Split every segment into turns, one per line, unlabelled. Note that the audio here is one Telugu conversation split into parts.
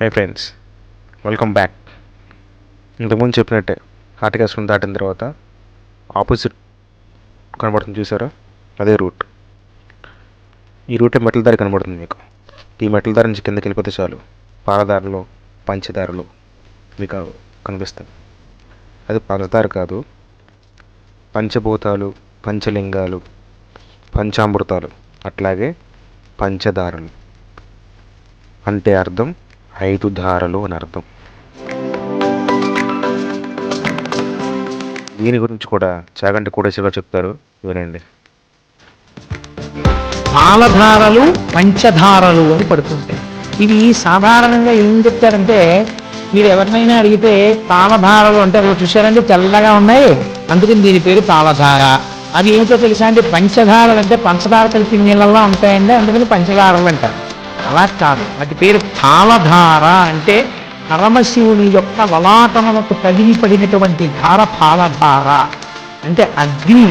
హే ఫ్రెండ్స్ వెల్కమ్ బ్యాక్ ఇంతకుముందు చెప్పినట్టే హార్టికాస్ట్ని దాటిన తర్వాత ఆపోజిట్ కనబడుతుంది చూసారా? అదే రూట్ ఈ రూటే మెట్ల దారి కనబడుతుంది మీకు. ఈ మెట్ల దారి నుంచి కిందకి వెళ్ళిపోతే చాలు. పాలదారులు పంచదారులు మీకు కనిపిస్తాయి అది పాలదారి కాదు. పంచభూతాలు పంచలింగాలు పంచామృతాలు. అట్లాగే పంచదారులు. అంటే అర్థం ఐదు ధారలు అని అర్థం. దీని గురించి కూడా చాగంటి కోటేశ్వరరావు చెప్తారు. వినండి
పాలధారలు పంచధారలు అని పడుతుంటాయి ఇవి సాధారణంగా ఏం చెప్తారంటే మీరు ఎవరినైనా అడిగితే పాలధారలు అంటే అవి తెల్లగా ఉన్నాయి. అందుకని దీని పేరు పాలధార. అది ఏమిటో తెలుసా అంటే పంచధారలు అంటే పంచదార కలిపి నీళ్ళల్లో ఉంటాయండి. అందుకని పంచదారలు అంటారు. అలా కాదు వాటి పేరు పాలధార అంటే పరమశివుని యొక్క లలాటములకు తగిలి పడినటువంటి ధార పాలధార అంటే అగ్ని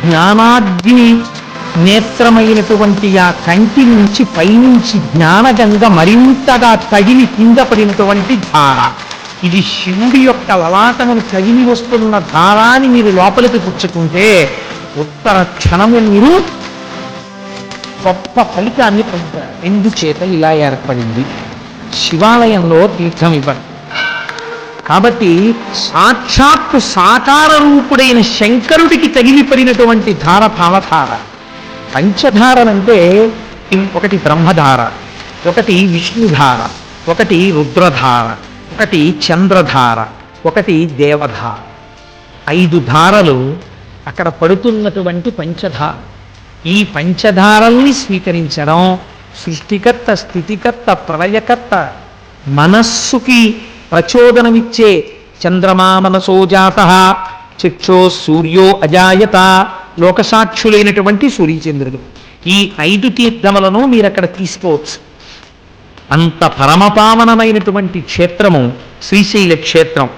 జ్ఞానాగ్ని నేత్రమైనటువంటి ఆ కంటి నుంచి పైనుంచి జ్ఞానగంగ మరింతగా తగిలి కింద పడినటువంటి ధార. ఇది శివుడి యొక్క లలాటమును తగిలి వస్తున్న ధారాన్ని మీరు లోపలికి పుచ్చుకుంటే ఉత్తర క్షణము మీరు గొప్ప ఫలితాన్ని పొందుతారు. ఎందుచేత ఇలా ఏర్పడింది? శివాలయంలో తీర్థం ఇవ్వరు కాబట్టి సాక్షాత్తు సాకార రూపుడైన శంకరుడికి తగిలిపడినటువంటి ధార భావధార పంచధారలంటే ఒకటి బ్రహ్మధార ఒకటి విష్ణుధార ఒకటి రుద్రధార ఒకటి చంద్రధార ఒకటి దేవధార. ఐదు ధారలు అక్కడ పడుతున్నటువంటి పంచధార. ఈ పంచధారల్ని స్వీకరించడం సృష్టికర్త స్థితికర్త ప్రళయకర్త. మనస్సుకి ప్రచోదనమిచ్చే చంద్రమా మనసో జాత చక్షో సూర్యో అజాయత లోకసాక్షులైనటువంటి సూర్యచంద్రుడు ఈ ఐదు తీర్థములను మీరు అక్కడ తీసుకోవచ్చు. అంత పరమపావనమైనటువంటి క్షేత్రము శ్రీశైల క్షేత్రం.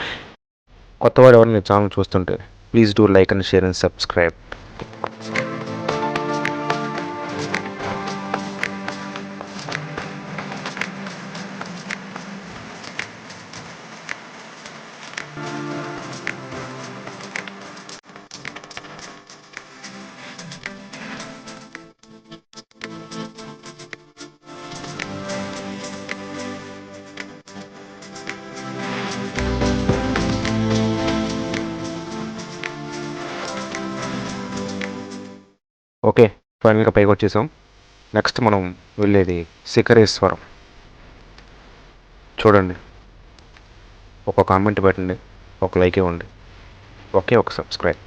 కొత్తవారు ఎవరైనా ఛానల్ చూస్తుంటే please do like and share and subscribe okay ఫైనల్గా పైకి వచ్చేసాం. నెక్స్ట్ మనం వెళ్ళేది శిఖరేశ్వరం. చూడండి. ఒక కామెంట్ పెట్టండి ఒక లైక్ ఇవ్వండి. ఒకే ఒక సబ్స్క్రైబ్